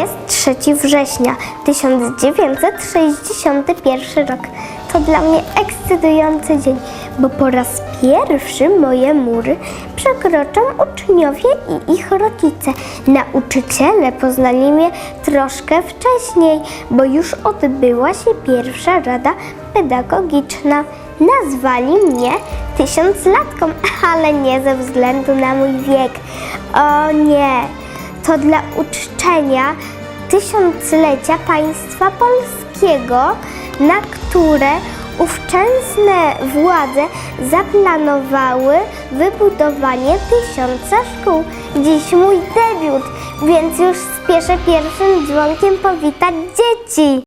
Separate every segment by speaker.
Speaker 1: Jest 3 września 1961 rok. To dla mnie ekscytujący dzień, bo po raz pierwszy moje mury przekroczą uczniowie i ich rodzice. Nauczyciele poznali mnie troszkę wcześniej, bo już odbyła się pierwsza rada pedagogiczna. Nazwali mnie tysiąclatką, ale nie ze względu na mój wiek. O nie, to dla uczczenia tysiąclecia państwa polskiego, na które ówczesne władze zaplanowały wybudowanie tysiąca szkół. Dziś mój debiut, więc już spieszę pierwszym dzwonkiem powitać dzieci.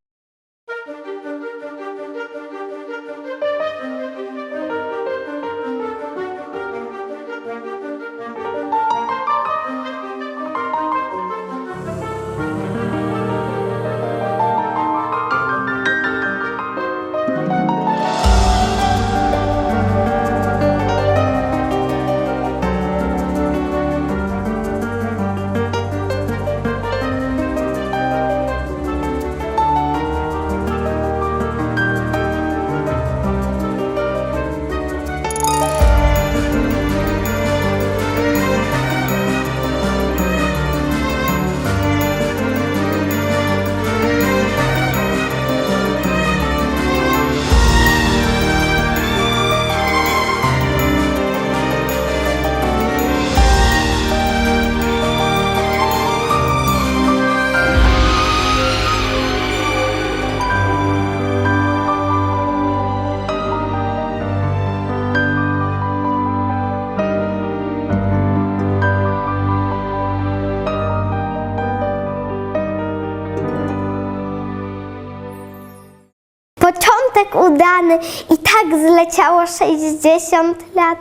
Speaker 1: Początek udany i tak zleciało 60 lat.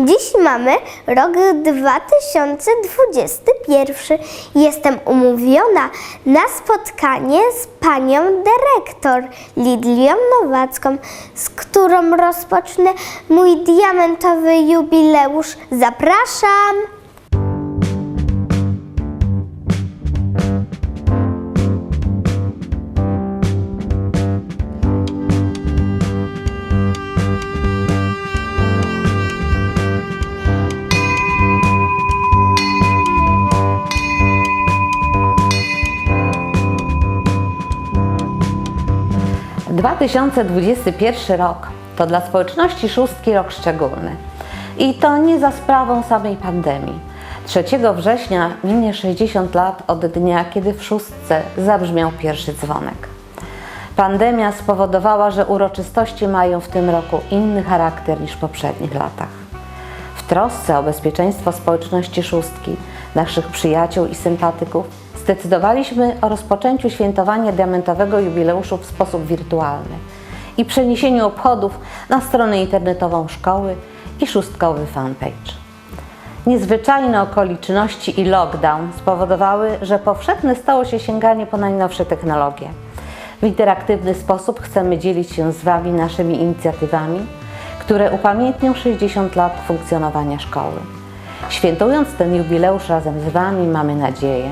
Speaker 1: Dziś mamy rok 2021. Jestem umówiona na spotkanie z panią dyrektor Lidlią Nowacką, z którą rozpocznę mój diamentowy jubileusz. Zapraszam!
Speaker 2: 2021 rok to dla społeczności szóstki rok szczególny. I to nie za sprawą samej pandemii. 3 września minie 60 lat od dnia, kiedy w szóstce zabrzmiał pierwszy dzwonek. Pandemia spowodowała, że uroczystości mają w tym roku inny charakter niż w poprzednich latach. W trosce o bezpieczeństwo społeczności szóstki, naszych przyjaciół i sympatyków, zdecydowaliśmy o rozpoczęciu świętowania diamentowego jubileuszu w sposób wirtualny i przeniesieniu obchodów na stronę internetową szkoły i szóstkowy fanpage. Niezwyczajne okoliczności i lockdown spowodowały, że powszechne stało się sięganie po najnowsze technologie. W interaktywny sposób chcemy dzielić się z Wami naszymi inicjatywami, które upamiętnią 60 lat funkcjonowania szkoły. Świętując ten jubileusz razem z Wami, mamy nadzieję,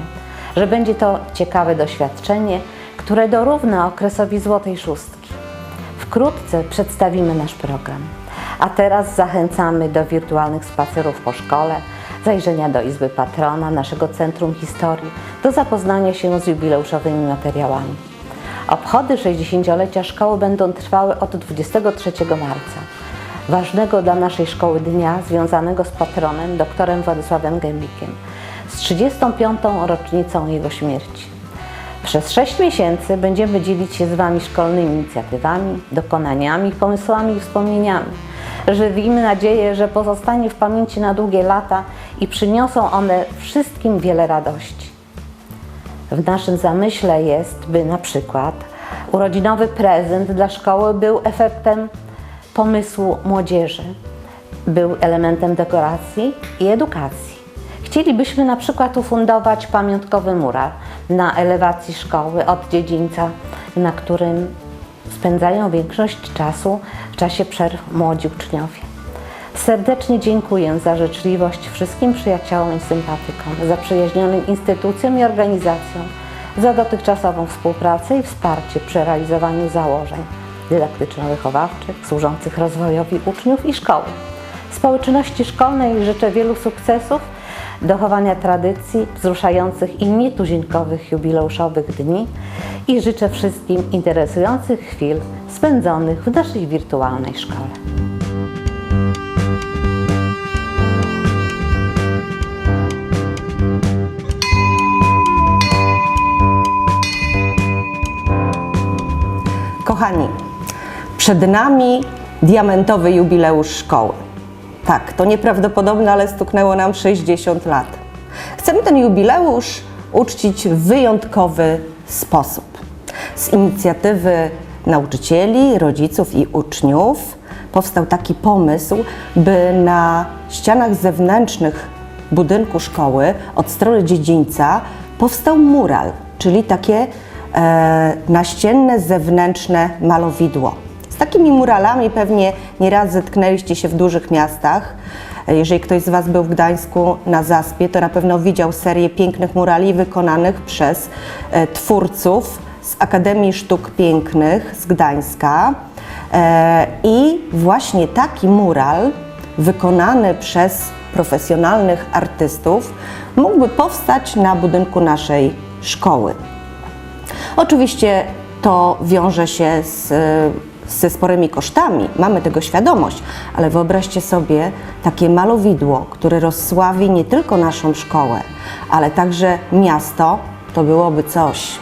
Speaker 2: że będzie to ciekawe doświadczenie, które dorówna okresowi Złotej Szóstki. Wkrótce przedstawimy nasz program. A teraz zachęcamy do wirtualnych spacerów po szkole, zajrzenia do Izby Patrona, naszego Centrum Historii, do zapoznania się z jubileuszowymi materiałami. Obchody 60-lecia szkoły będą trwały od 23 marca, ważnego dla naszej szkoły dnia związanego z patronem doktorem Władysławem Gębikiem, z 35. rocznicą jego śmierci. Przez 6 miesięcy będziemy dzielić się z Wami szkolnymi inicjatywami, dokonaniami, pomysłami i wspomnieniami. Żywimy nadzieję, że pozostanie w pamięci na długie lata i przyniosą one wszystkim wiele radości. W naszym zamyśle jest, by na przykład urodzinowy prezent dla szkoły był efektem pomysłu młodzieży, był elementem dekoracji i edukacji. Chcielibyśmy na przykład ufundować pamiątkowy mural na elewacji szkoły od dziedzińca, na którym spędzają większość czasu w czasie przerw młodzi uczniowie. Serdecznie dziękuję za życzliwość wszystkim przyjaciołom i sympatykom, zaprzyjaźnionym instytucjom i organizacjom, za dotychczasową współpracę i wsparcie przy realizowaniu założeń dydaktyczno-wychowawczych służących rozwojowi uczniów i szkoły. Społeczności szkolnej życzę wielu sukcesów, dochowania tradycji, wzruszających i nietuzinkowych jubileuszowych dni i życzę wszystkim interesujących chwil spędzonych w naszej wirtualnej szkole.
Speaker 3: Kochani, przed nami diamentowy jubileusz szkoły. Tak, to nieprawdopodobne, ale stuknęło nam 60 lat. Chcemy ten jubileusz uczcić w wyjątkowy sposób. Z inicjatywy nauczycieli, rodziców i uczniów powstał taki pomysł, by na ścianach zewnętrznych budynku szkoły od strony dziedzińca powstał mural, czyli takie e, naścienne zewnętrzne malowidło. Z takimi muralami pewnie nieraz zetknęliście się w dużych miastach. E, Jeżeli ktoś z Was był w Gdańsku na Zaspie, to na pewno widział serię pięknych murali wykonanych przez e, twórców z Akademii Sztuk Pięknych z Gdańska. E, I właśnie taki mural wykonany przez profesjonalnych artystów mógłby powstać na budynku naszej szkoły. Oczywiście to wiąże się z, ze sporymi kosztami, mamy tego świadomość, ale wyobraźcie sobie takie malowidło, które rozsławi nie tylko naszą szkołę, ale także miasto, to byłoby coś.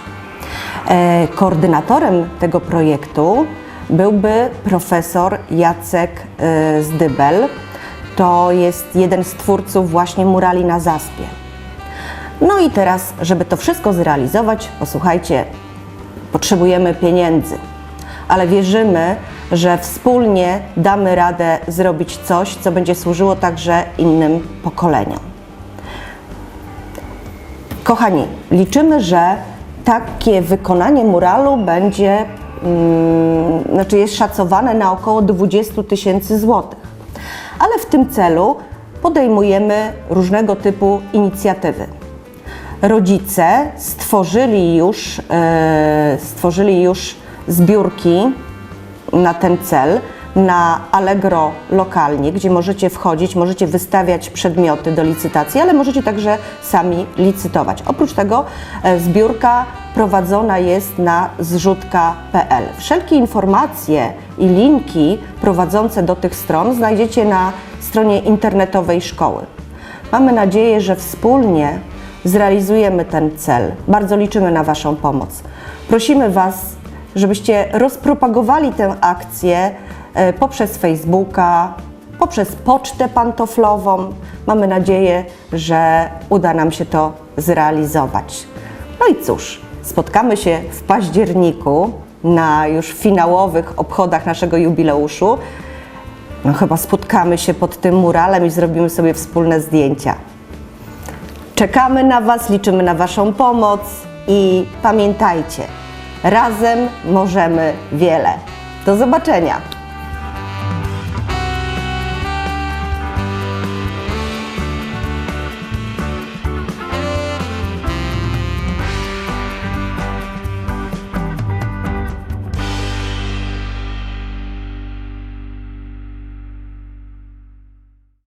Speaker 3: E, Koordynatorem tego projektu byłby profesor Jacek e, Zdybel. To jest jeden z twórców właśnie murali na Zaspie. No i teraz, żeby to wszystko zrealizować, posłuchajcie, potrzebujemy pieniędzy, ale wierzymy, że wspólnie damy radę zrobić coś, co będzie służyło także innym pokoleniom. Kochani, liczymy, że takie wykonanie muralu będzie, mm, znaczy jest szacowane na około 20 tysięcy złotych. Ale w tym celu podejmujemy różnego typu inicjatywy. Rodzice stworzyli już, e, stworzyli już zbiórki na ten cel na Allegro lokalnie, gdzie możecie wchodzić, możecie wystawiać przedmioty do licytacji, ale możecie także sami licytować. Oprócz tego e, zbiórka prowadzona jest na zrzutka.pl. Wszelkie informacje i linki prowadzące do tych stron znajdziecie na stronie internetowej szkoły. Mamy nadzieję, że wspólnie zrealizujemy ten cel. Bardzo liczymy na Waszą pomoc. Prosimy Was, żebyście rozpropagowali tę akcję e, poprzez Facebooka, poprzez pocztę pantoflową. Mamy nadzieję, że uda nam się to zrealizować. No i cóż, spotkamy się w październiku na już finałowych obchodach naszego jubileuszu. No chyba spotkamy się pod tym muralem i zrobimy sobie wspólne zdjęcia. Czekamy na Was, liczymy na Waszą pomoc i pamiętajcie, razem możemy wiele. Do zobaczenia!